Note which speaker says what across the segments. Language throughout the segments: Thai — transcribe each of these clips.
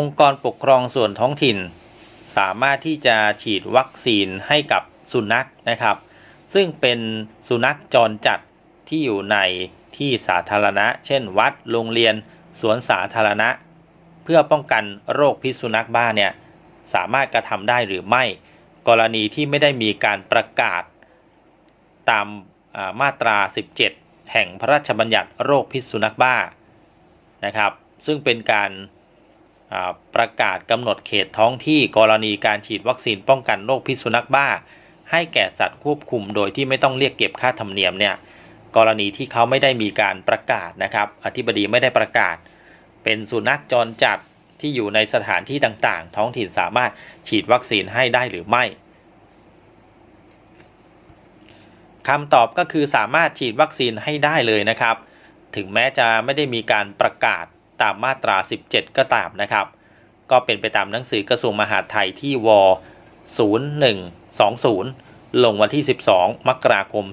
Speaker 1: องค์กรปกครองส่วนท้องถิ่น สามารถที่จะฉีดวัคซีนให้กับสุนัขนะครับ ซึ่งเป็นสุนัขจรจัดที่อยู่ในที่สาธารณะ เช่น วัดโรงเรียนสวนสาธารณะ เพื่อป้องกันโรคพิษสุนัขบ้าเนี่ยสามารถกระทำได้หรือไม่ กรณีที่ไม่ได้มีการประกาศ ตามามาตรา 17 แห่งพระราชบัญญัติโรคพิษสุนัขบ้านะครับ ซึ่งเป็นการ ประกาศกำหนดเขตท้องที่กรณีการฉีดวัคซีนป้องกันโรคพิษสุนัขบ้า ให้แก่สัตว์ควบคุมโดยที่ไม่ต้องเรียกเก็บค่าธรรมเนียมเนี่ยกรณีที่เขาไม่ได้มีการประกาศนะครับ อธิบดีไม่ได้ประกาศ เป็นสุนัขจรจัดที่อยู่ในสถานที่ต่างๆ ท้องถิ่นสามารถฉีดวัคซีนให้ได้หรือไม่คำตอบก็คือสามารถฉีดวัคซีนให้ได้เลยนะครับ ถึงแม้จะไม่ได้มีการประกาศ ตามมาตรา 17 ก็ตามนะครับ ก็เป็นไปตามหนังสือกระทรวงมหาดไทยที่ว0120 ลงวันที่ 12 มกราคม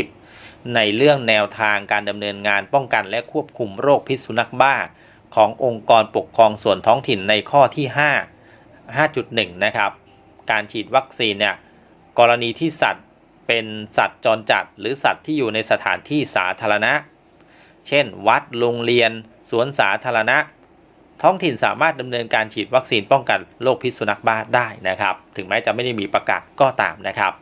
Speaker 1: 2560 ในเรื่องแนวทางการดำเนินงานป้องกันและควบคุมโรคพิษสุนัขบ้า ขององค์กรปกครองส่วนท้องถิ่นในข้อที่ 5 5.1 นะครับ การฉีดวัคซีนเนี่ยกรณีที่สัตว์เป็นสัตว์จรจัด หรือสัตว์ที่อยู่ในสถานที่สาธารณะ เช่น วัด โรงเรียน สวนสาธารณะ ท้องถิ่นสามารถดำเนินการฉีดวัคซีนป้องกันโรคพิษสุนัขบ้าได้นะครับ ถึงแม้จะไม่ได้มีประกาศก็ตามนะครับ